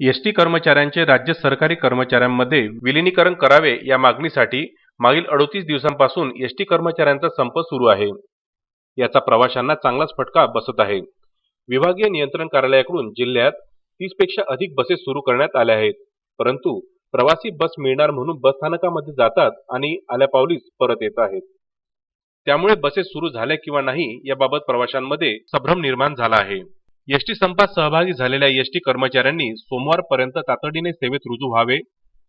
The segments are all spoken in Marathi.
एसटी कर्मचाऱ्यांचे राज्य सरकारी कर्मचाऱ्यांमध्ये विलिनीकरण करावे या मागणीसाठी मागील अडोतीस दिवसांपासून एसटी कर्मचाऱ्यांचा संप सुरू आहे. याचा प्रवाशांना चांगलाच फटका बसत आहे. विभागीय नियंत्रण कार्यालयाकडून जिल्ह्यात तीसपेक्षा अधिक बसेस सुरू करण्यात आल्या आहेत. परंतु प्रवासी बस मिळणार म्हणून बस स्थानकामध्ये जातात आणि आल्या पावलीच परत येत आहेत. त्यामुळे बसेस सुरू झाल्या किंवा नाही याबाबत प्रवाशांमध्ये संभ्रम निर्माण झाला आहे. एसटी संपात सहभागी झालेल्या एसटी कर्मचाऱ्यांनी सोमवारपर्यंत तातडीने सेवेत रुजू व्हावे.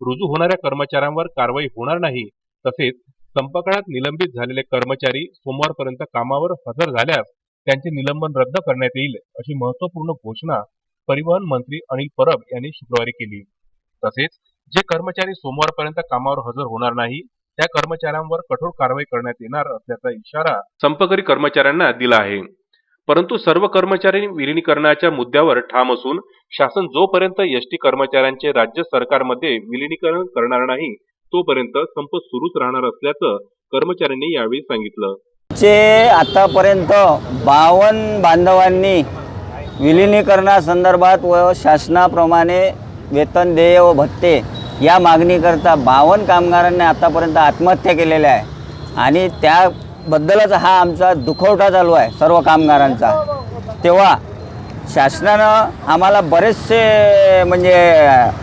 रुजू होणाऱ्या कर्मचाऱ्यांवर कारवाई होणार नाही. तसेच संपकाळात निलंबित झालेले कर्मचारी सोमवारपर्यंत कामावर हजर झाल्यास त्यांचे निलंबन रद्द करण्यात येईल अशी महत्त्वपूर्ण घोषणा परिवहन मंत्री अनिल परब यांनी शुक्रवारी केली. तसेच जे कर्मचारी सोमवारपर्यंत कामावर हजर होणार नाही त्या कर्मचाऱ्यांवर कठोर कारवाई करण्यात येणार असल्याचा इशारा संपकरी कर्मचाऱ्यांना दिला आहे. परंतु सर्व कर्मचारी विलिनीकरणाच्या मुद्द्यावर ठाम असून शासन जोपर्यंत एसटी कर्मचाऱ्यांचे राज्य सरकारमध्ये विलिनीकरण करणार नाही तोपर्यंत संप सुरूच राहणार असल्याचं कर्मचाऱ्यांनी यावेळी सांगितलं. चे आतापर्यंत बावन्न बांधवांनी विलिनीकरणासंदर्भात व शासनाप्रमाणे वेतन देय व भत्ते या मागणीकरता बावन्न कामगारांनी आतापर्यंत आत्महत्या केलेल्या आहे. आणि त्या बद्दलच हा आमचा दुखवटा चालू आहे सर्व कामगारांचा. तेव्हा शासनानं आम्हाला बरेचसे म्हणजे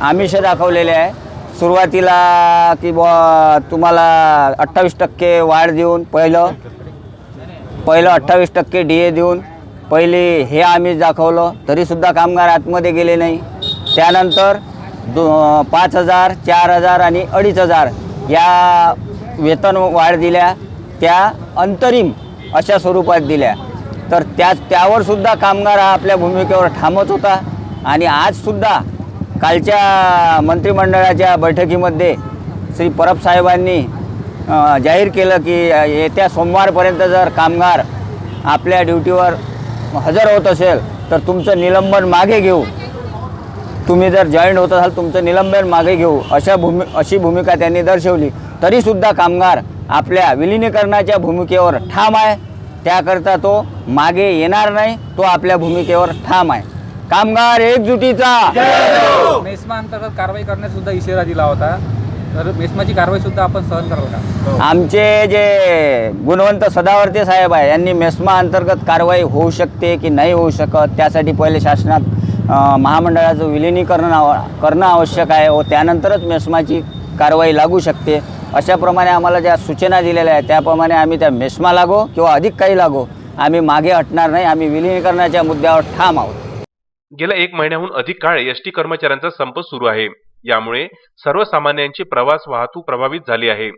आमिष दाखवलेले आहे. सुरुवातीला की बुवा तुम्हाला अठ्ठावीस टक्के वाढ देऊन पहिलं पहिलं अठ्ठावीस टक्के डी ए देऊन पहिली हे आमिष दाखवलं तरीसुद्धा कामगार आतमध्ये गेले नाही. त्यानंतर दो पाच हजार चार हजार आणि अडीच हजार या वेतन वाढ दिल्या. त्या अंतरिम अशा स्वरूपात दिल्या. तर त्या त्यावर सुद्धा कामगार हा आपल्या भूमिकेवर ठामच होता. आणि आजसुद्धा कालच्या मंत्रिमंडळाच्या बैठकीमध्ये श्री परब साहेबांनी जाहीर केलं की येत्या सोमवारपर्यंत जर कामगार आपल्या ड्युटीवर हजर होत असेल तर तुमचं निलंबन मागे घेऊ. तुम्ही जर जॉईंट होत असाल तुमचं निलंबन मागे घेऊ. अशा भूमि अशी भूमिका त्यांनी दर्शवली. तरीसुद्धा कामगार आपल्या विलिनीकरणाच्या भूमिकेवर ठाम आहे. त्याकरता तो मागे येणार नाही तो आपल्या भूमिकेवर ठाम आहे. कामगार एकजुटीचा! मेस्मा अंतर्गत कारवाई करण्यास सुद्धा इशारा दिला होता. तर मेस्माची कारवाई सुद्धा आपण सहन कराल आमचे जे गुणवंत सदावर्ते साहेब आहे यांनी मेस्मा अंतर्गत कारवाई होऊ शकते की नाही होऊ शकत त्यासाठी पहिले शासनात महामंडळाचं विलिनीकरण आव करणं आवश्यक आहे व त्यानंतरच मेस्माची कारवाई लागू शकते. अशाप्रमाणे आम्हाला ज्या सूचना दिलेल्या आहेत त्याप्रमाणे आम्ही त्या मेस्मा लागो किंवा अधिक काही लागो आम्ही मागे हटणार नाही आम्ही विलिनीकरणाच्या मुद्द्यावर ठाम आहोत. गेल्या एक महिन्याहून अधिक काळ एस टी कर्मचाऱ्यांचा संप सुरू आहे. यामुळे सर्वसामान्यांची प्रवास वाहतूक प्रभावित झाली आहे.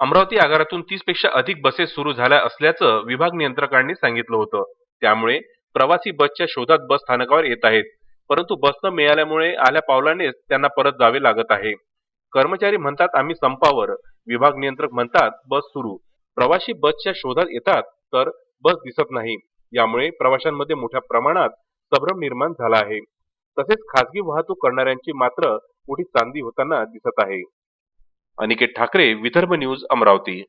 अमरावती आगारातून तीसपेक्षा अधिक बसेस सुरू झाल्या असल्याचं विभाग नियंत्रकांनी सांगितलं होतं. त्यामुळे प्रवासी बसच्या शोधात बस स्थानकावर येत आहेत. परंतु बस न मिळाल्यामुळे आल्या पावलानेच त्यांना परत जावे लागत आहे. कर्मचारी म्हणतात आम्ही संपावर विभाग नियंत्रक म्हणतात बस सुरू. प्रवासी बसच्या शोधात येतात तर बस दिसत नाही. यामुळे प्रवाशांमध्ये मोठ्या प्रमाणात संभ्रम निर्माण झाला आहे. तसेच खासगी वाहतूक करणाऱ्यांची मात्र मोठी चांदी होताना दिसत आहे. अनिकेत ठाकरे विदर्भ न्यूज अमरावती.